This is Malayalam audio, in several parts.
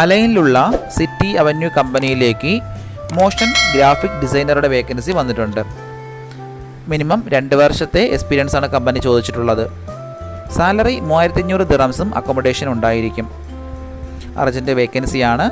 അലൈനിലുള്ള സിറ്റി അവന്യൂ കമ്പനിയിലേക്ക് മോഷൻ ഗ്രാഫിക് ഡിസൈനറുടെ വേക്കൻസി വന്നിട്ടുണ്ട്. മിനിമം രണ്ട് വർഷത്തെ എക്സ്പീരിയൻസ് ആണ് കമ്പനി ചോദിച്ചിട്ടുള്ളത്. സാലറി മൂവായിരത്തി അഞ്ഞൂറ് ദിറംസും അക്കോമഡേഷൻ ഉണ്ടായിരിക്കും. അർജന്റ് വേക്കൻസിയാണ്.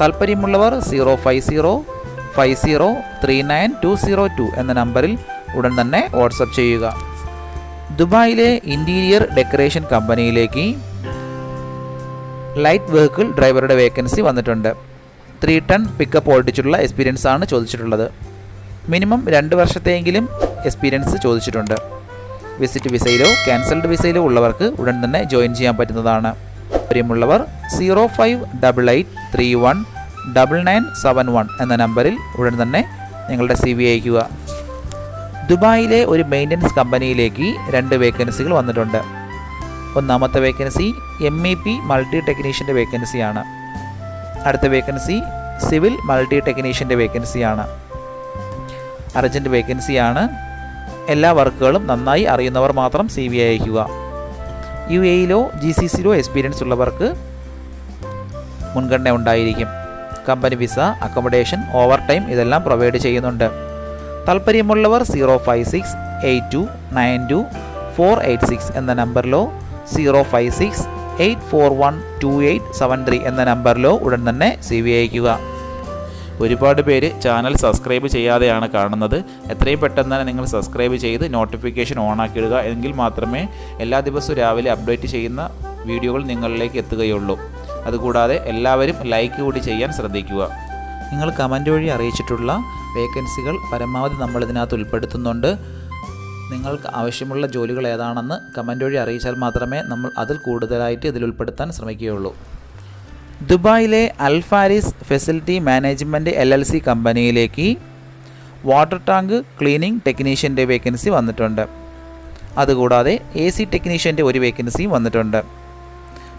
താല്പര്യമുള്ളവർ zero five zero five zero three nine two zero two എന്ന നമ്പറിൽ ഉടൻ തന്നെ വാട്സപ്പ് ചെയ്യുക. ദുബായിലെ ഇന്റീരിയർ ഡെക്കറേഷൻ കമ്പനിയിലേക്ക് ലൈറ്റ് വെഹിക്കിൾ ഡ്രൈവറുടെ വേക്കൻസി വന്നിട്ടുണ്ട്. ത്രീ ടൺ പിക്കപ്പ് ഓടിച്ചിട്ടുള്ള എക്സ്പീരിയൻസ് ആണ് ചോദിച്ചിട്ടുള്ളത്. മിനിമം രണ്ട് വർഷത്തെയെങ്കിലും എക്സ്പീരിയൻസ് ചോദിച്ചിട്ടുണ്ട്. വിസിറ്റ് വിസയിലോ ക്യാൻസൽഡ് വിസയിലോ ഉള്ളവർക്ക് ഉടൻ തന്നെ ജോയിൻ ചെയ്യാൻ പറ്റുന്നതാണ്. പ്രിയമുള്ളവർ zero five double eight three one double nine seven one എന്ന നമ്പറിൽ ഉടൻ തന്നെ നിങ്ങളുടെ സി വി അയക്കുക ദുബായിലെ ഒരു മെയിന്റനൻസ് കമ്പനിയിലേക്ക് രണ്ട് വേക്കൻസികൾ വന്നിട്ടുണ്ട്. ഒന്നാമത്തെ vacancy M E P multi ടെക്നീഷ്യന്റെ വേക്കൻസിയാണ് അടുത്ത വേക്കൻസി സിവിൽ മൾട്ടി ടെക്നീഷ്യന്റെ വേക്കൻസിയാണ് അർജന്റ് വേക്കൻസിയാണ് എല്ലാ വർക്കുകളും നന്നായി അറിയുന്നവർ മാത്രം സി വി അയക്കുക യു എയിലോ ജി സി സിയിലോ എക്സ്പീരിയൻസ് ഉള്ളവർക്ക് മുൻഗണന ഉണ്ടായിരിക്കും. Company visa accommodation over time ഇതെല്ലാം പ്രൊവൈഡ് ചെയ്യുന്നുണ്ട്. താല്പര്യമുള്ളവർ zero five six eight two nine two four eight six എന്ന നമ്പറിലോ zero five six eight four one two eight seven three എന്ന നമ്പറിലോ ഉടൻ തന്നെ സി വി അയക്കുക ഒരുപാട് പേര് ചാനൽ സബ്സ്ക്രൈബ് ചെയ്യാതെയാണ് കാണുന്നത്. എത്രയും പെട്ടെന്ന് തന്നെ നിങ്ങൾ സബ്സ്ക്രൈബ് ചെയ്ത് നോട്ടിഫിക്കേഷൻ ഓൺ ആക്കിയിടുക എങ്കിൽ മാത്രമേ എല്ലാ ദിവസവും രാവിലെ അപ്ഡേറ്റ് ചെയ്യുന്ന വീഡിയോകൾ നിങ്ങളിലേക്ക് എത്തുകയുള്ളൂ. അതുകൂടാതെ എല്ലാവരും ലൈക്ക് കൂടി ചെയ്യാൻ ശ്രദ്ധിക്കുക. നിങ്ങൾ കമന്റ് വഴി അറിയിച്ചിട്ടുള്ള വേക്കൻസികൾ പരമാവധി നമ്മൾ ഇതിനകത്ത് ഉൾപ്പെടുത്തുന്നുണ്ട്. നിങ്ങൾക്ക് ആവശ്യമുള്ള ജോലികൾ ഏതാണെന്ന് കമന്റ് വഴി അറിയിച്ചാൽ മാത്രമേ നമ്മൾ അതിൽ കൂടുതലായിട്ട് ഇതിൽ ഉൾപ്പെടുത്താൻ ശ്രമിക്കുകയുള്ളൂ. ദുബായിലെ Al Faris facility management L L C കമ്പനിയിലേക്ക് വാട്ടർ ടാങ്ക് ക്ലീനിങ് ടെക്നീഷ്യന്റെ വേക്കൻസി വന്നിട്ടുണ്ട്. അതുകൂടാതെ എ സി ടെക്നീഷ്യന്റെ ഒരു വേക്കൻസിയും വന്നിട്ടുണ്ട്.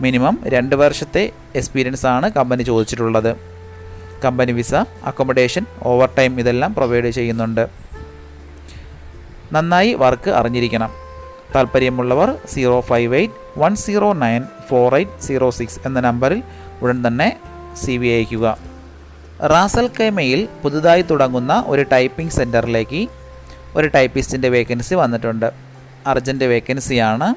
മിനിമം രണ്ട് വർഷത്തെ എക്സ്പീരിയൻസ് ആണ് കമ്പനി ചോദിച്ചിട്ടുള്ളത്. Company visa accommodation over time ഇതെല്ലാം പ്രൊവൈഡ് ചെയ്യുന്നുണ്ട്. നന്നായി വർക്ക് അറിഞ്ഞിരിക്കണം. താല്പര്യമുള്ളവർ zero five eight one zero nine four eight zero six എന്ന നമ്പറിൽ ഉടൻ തന്നെ സി വി അയക്കുക റാസൽ കൈമയിൽ പുതുതായി തുടങ്ങുന്ന ഒരു ടൈപ്പിംഗ് സെന്ററിലേക്ക് ഒരു ടൈപ്പിസ്റ്റിന്റെ വേക്കൻസി വന്നിട്ടുണ്ട്. അർജന്റ് വേക്കൻസിയാണ്.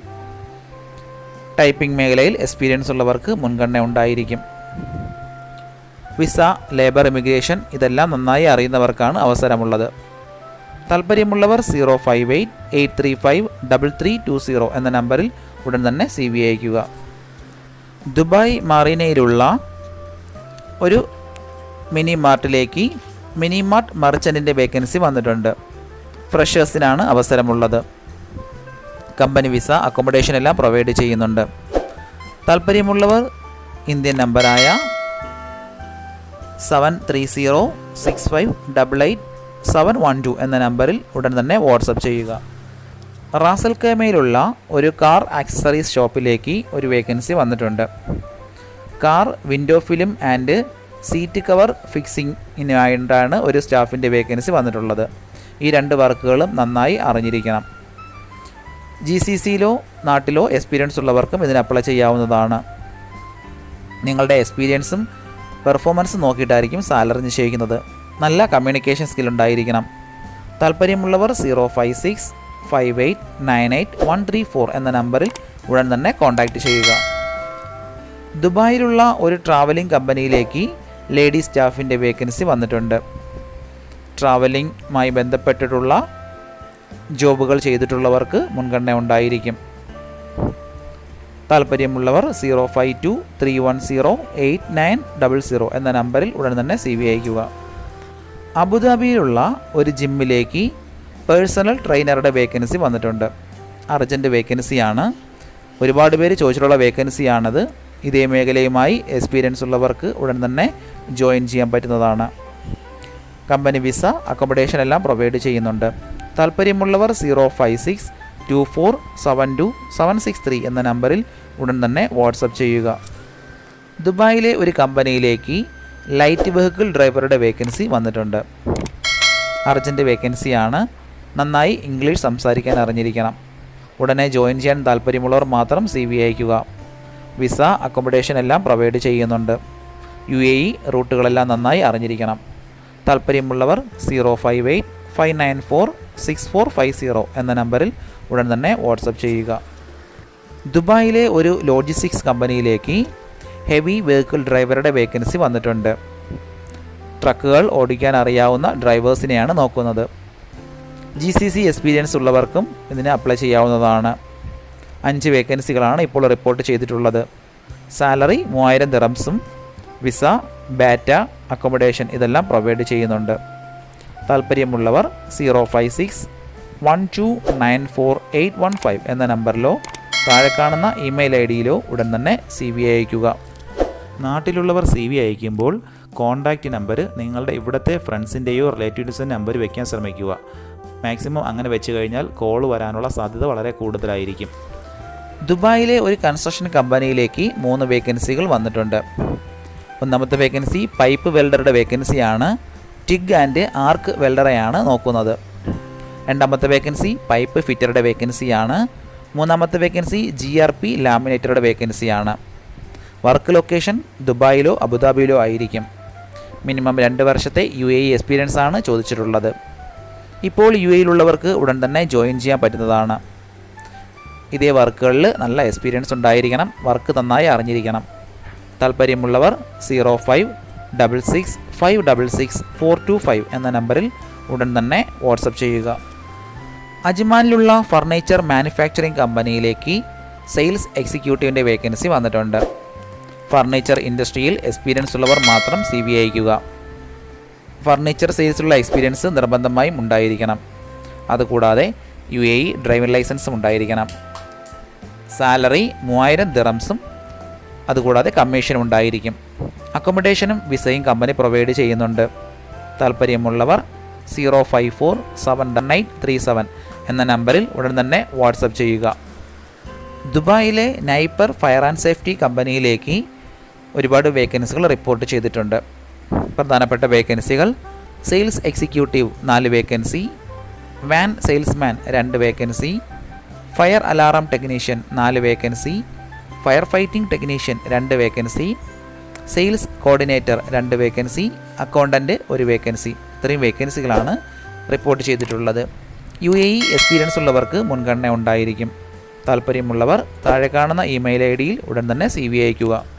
ടൈപ്പിംഗ് മേഖലയിൽ എക്സ്പീരിയൻസ് ഉള്ളവർക്ക് മുൻഗണന ഉണ്ടായിരിക്കും. വിസ ലേബർ ഇമിഗ്രേഷൻ ഇതെല്ലാം നന്നായി അറിയുന്നവർക്കാണ് അവസരമുള്ളത്. താല്പര്യമുള്ളവർ zero five eight eight three five double three two zero എന്ന നമ്പറിൽ ഉടൻ തന്നെ സി വി അയക്കുക ദുബായ് മാറിനയിലുള്ള ഒരു മിനി മാർട്ടിലേക്ക് മിനി മാർട്ട് മർച്ചന്റിന്റെ വേക്കൻസി വന്നിട്ടുണ്ട്. ഫ്രഷേഴ്സിനാണ് അവസരമുള്ളത്. കമ്പനി വിസ അക്കോമഡേഷൻ എല്ലാം പ്രൊവൈഡ് ചെയ്യുന്നുണ്ട്. താല്പര്യമുള്ളവർ ഇന്ത്യൻ നമ്പറായ seven three zero six five double eight seven one two എന്ന നമ്പറിൽ ഉടൻ തന്നെ വാട്സപ്പ് ചെയ്യുക. റാസൽ കേമയിലുള്ള ഒരു കാർ ആക്സസറീസ് ഷോപ്പിലേക്ക് ഒരു വേക്കൻസി വന്നിട്ടുണ്ട്. Car window film and seat cover ഫിക്സിങ്ങിനായിട്ടാണ് ഒരു സ്റ്റാഫിന്റെ വേക്കൻസി വന്നിട്ടുള്ളത്. ഈ രണ്ട് വർക്കുകളും നന്നായി അറിഞ്ഞിരിക്കണം. ജി സി സിയിലോ നാട്ടിലോ എക്സ്പീരിയൻസ് ഉള്ളവർക്കും ഇതിന് അപ്ലൈ ചെയ്യാവുന്നതാണ്. നിങ്ങളുടെ എക്സ്പീരിയൻസും പെർഫോമൻസും നോക്കിയിട്ടായിരിക്കും സാലറി നിശ്ചയിക്കുന്നത്. നല്ല കമ്മ്യൂണിക്കേഷൻ സ്കിൽ ഉണ്ടായിരിക്കണം. താല്പര്യമുള്ളവർ zero five six five eight nine eight one three four എന്ന നമ്പറിൽ ഉടൻ തന്നെ കോൺടാക്റ്റ് ചെയ്യുക. ദുബായിലുള്ള ഒരു ട്രാവലിംഗ് കമ്പനിയിലേക്ക് ലേഡി സ്റ്റാഫിന്റെ വേക്കൻസി വന്നിട്ടുണ്ട്. ട്രാവലിംഗുമായി ബന്ധപ്പെട്ടിട്ടുള്ള ജോബുകൾ ചെയ്തിട്ടുള്ളവർക്ക് മുൻഗണന ഉണ്ടായിരിക്കും. താല്പര്യമുള്ളവർ zero five two three one zero eight nine double zero എന്ന നമ്പറിൽ ഉടൻ തന്നെ സി വി അയക്കുക അബുദാബിയിലുള്ള ഒരു ജിമ്മിലേക്ക് പേഴ്സണൽ ട്രെയിനറുടെ വേക്കൻസി വന്നിട്ടുണ്ട്. അർജന്റ് വേക്കൻസിയാണ്. ഒരുപാട് പേര് ചോദിച്ചിട്ടുള്ള വേക്കൻസിയാണത്. ഇതേ മേഖലയുമായി എക്സ്പീരിയൻസ് ഉള്ളവർക്ക് ഉടൻ തന്നെ ജോയിൻ ചെയ്യാൻ പറ്റുന്നതാണ്. കമ്പനി വിസ അക്കോമഡേഷൻ എല്ലാം പ്രൊവൈഡ് ചെയ്യുന്നുണ്ട്. താല്പര്യമുള്ളവർ zero five six two four seven two seven six three എന്ന നമ്പറിൽ ഉടൻ തന്നെ വാട്സപ്പ് ചെയ്യുക. ദുബായിലെ ഒരു കമ്പനിയിലേക്ക് ലൈറ്റ് വെഹിക്കിൾ ഡ്രൈവറുടെ വേക്കൻസി വന്നിട്ടുണ്ട്. അർജന്റ് വേക്കൻസിയാണ്. നന്നായി ഇംഗ്ലീഷ് സംസാരിക്കാൻ അറിഞ്ഞിരിക്കണം. ഉടനെ ജോയിൻ ചെയ്യാൻ താല്പര്യമുള്ളവർ മാത്രം സി വി അയക്കുക വിസ അക്കോമഡേഷൻ എല്ലാം പ്രൊവൈഡ് ചെയ്യുന്നുണ്ട്. യു എ ഇ റൂട്ടുകളെല്ലാം നന്നായി അറിഞ്ഞിരിക്കണം. താല്പര്യമുള്ളവർ zero five eight five nine four six four five zero എന്ന നമ്പറിൽ ഉടൻ തന്നെ വാട്സപ്പ് ചെയ്യുക. ദുബായിലെ ഒരു ലോജിസ്റ്റിക്സ് കമ്പനിയിലേക്ക് ഹെവി വെഹിക്കിൾ ഡ്രൈവറുടെ വേക്കൻസി വന്നിട്ടുണ്ട്. ട്രക്കുകൾ ഓടിക്കാൻ അറിയാവുന്ന ഡ്രൈവേഴ്സിനെയാണ് നോക്കുന്നത്. ജി സി സി എക്സ്പീരിയൻസ് ഉള്ളവർക്കും ഇതിന് അപ്ലൈ ചെയ്യാവുന്നതാണ്. അഞ്ച് വേക്കൻസികളാണ് ഇപ്പോൾ റിപ്പോർട്ട് ചെയ്തിട്ടുള്ളത്. സാലറി മൂവായിരം ദിറംസും വിസ ബാറ്റ അക്കോമഡേഷൻ ഇതെല്ലാം പ്രൊവൈഡ് ചെയ്യുന്നുണ്ട്. താല്പര്യമുള്ളവർ zero five six one two nine four eight one five എന്ന നമ്പറിലോ താഴെ കാണുന്ന ഇമെയിൽ ഐ ഡിയിലോ ഉടൻ തന്നെ സി വി അയക്കുക നാട്ടിലുള്ളവർ സി വി അയക്കുമ്പോൾ കോൺടാക്റ്റ് നമ്പർ നിങ്ങളുടെ ഇവിടുത്തെ ഫ്രണ്ട്സിന്റെയോ റിലേറ്റീവ്സിന്റെ നമ്പർ വയ്ക്കാൻ ശ്രമിക്കുക. മാക്സിമം അങ്ങനെ വെച്ച് കഴിഞ്ഞാൽ കോൾ വരാനുള്ള സാധ്യത വളരെ കൂടുതലായിരിക്കും. ദുബായിലെ ഒരു കൺസ്ട്രക്ഷൻ കമ്പനിയിലേക്ക് മൂന്ന് വേക്കൻസികൾ വന്നിട്ടുണ്ട്. ഒന്നാമത്തെ വേക്കൻസി പൈപ്പ് വെൽഡറുടെ വേക്കൻസിയാണ് ടിഗ് ആൻഡ് ആർക്ക് വെൽഡറെയാണ് നോക്കുന്നത്. രണ്ടാമത്തെ വേക്കൻസി പൈപ്പ് ഫിറ്ററുടെ വേക്കൻസിയാണ് മൂന്നാമത്തെ വേക്കൻസി ജി ആർ പി ലാമിനേറ്ററുടെ വേക്കൻസിയാണ് വർക്ക് ലൊക്കേഷൻ ദുബായിലോ അബുദാബിയിലോ ആയിരിക്കും. മിനിമം രണ്ട് വർഷത്തെ യു എ എക്സ്പീരിയൻസ് ആണ് ചോദിച്ചിട്ടുള്ളത്. ഇപ്പോൾ യു എയിലുള്ളവർക്ക് ഉടൻ തന്നെ ജോയിൻ ചെയ്യാൻ പറ്റുന്നതാണ്. ഇതേ വർക്കുകളിൽ നല്ല എക്സ്പീരിയൻസ് ഉണ്ടായിരിക്കണം വർക്ക് നന്നായി അറിഞ്ഞിരിക്കണം. താല്പര്യമുള്ളവർ zero five double six five double six four two five എന്ന നമ്പറിൽ ഉടൻ തന്നെ വാട്സപ്പ് ചെയ്യുക. അജ്മാനിലുള്ള ഫർണിച്ചർ മാനുഫാക്ചറിംഗ് കമ്പനിയിലേക്ക് സെയിൽസ് എക്സിക്യൂട്ടീവിന്റെ വേക്കൻസി വന്നിട്ടുണ്ട്. ഫർണിച്ചർ ഇൻഡസ്ട്രിയിൽ എക്സ്പീരിയൻസ് ഉള്ളവർ മാത്രം സി വി അയക്കുക ഫർണിച്ചർ സെയിൽസിലുള്ള എക്സ്പീരിയൻസ് നിർബന്ധമായും ഉണ്ടായിരിക്കണം. അതുകൂടാതെ യു എ ഇ ഡ്രൈവിംഗ് ലൈസൻസും ഉണ്ടായിരിക്കണം. സാലറി മൂവായിരം ദിറംസും അതുകൂടാതെ കമ്മീഷനും ഉണ്ടായിരിക്കും. അക്കോമഡേഷനും വിസയും കമ്പനി പ്രൊവൈഡ് ചെയ്യുന്നുണ്ട്. താല്പര്യമുള്ളവർ zero five four seven nine three seven എന്ന നമ്പറിൽ ഉടൻ തന്നെ വാട്സപ്പ് ചെയ്യുക. ദുബായിലെ നൈപ്പർ ഫയർ ആൻഡ് സേഫ്റ്റി കമ്പനിയിലേക്ക് ഒരുപാട് വേക്കൻസികൾ റിപ്പോർട്ട് ചെയ്തിട്ടുണ്ട്. പ്രധാനപ്പെട്ട വേക്കൻസികൾ സെയിൽസ് എക്സിക്യൂട്ടീവ് നാല് വേക്കൻസി വാൻ സെയിൽസ്മാൻ രണ്ട് വേക്കൻസി ഫയർ അലാറം ടെക്നീഷ്യൻ നാല് വേക്കൻസി ഫയർ ഫൈറ്റിംഗ് ടെക്നീഷ്യൻ രണ്ട് വേക്കൻസി സെയിൽസ് കോർഡിനേറ്റർ രണ്ട് വേക്കൻസി അക്കൗണ്ടന്റ് ഒരു വേക്കൻസി ഇത്രയും വേക്കൻസികളാണ് റിപ്പോർട്ട് ചെയ്തിട്ടുള്ളത്. യു എ ഇ എക്സ്പീരിയൻസ് ഉള്ളവർക്ക് മുൻഗണന ഉണ്ടായിരിക്കും. താല്പര്യമുള്ളവർ താഴെ കാണുന്ന ഇമെയിൽ ഐ ഡിയിൽ ഉടൻ തന്നെ സി വി അയക്കുക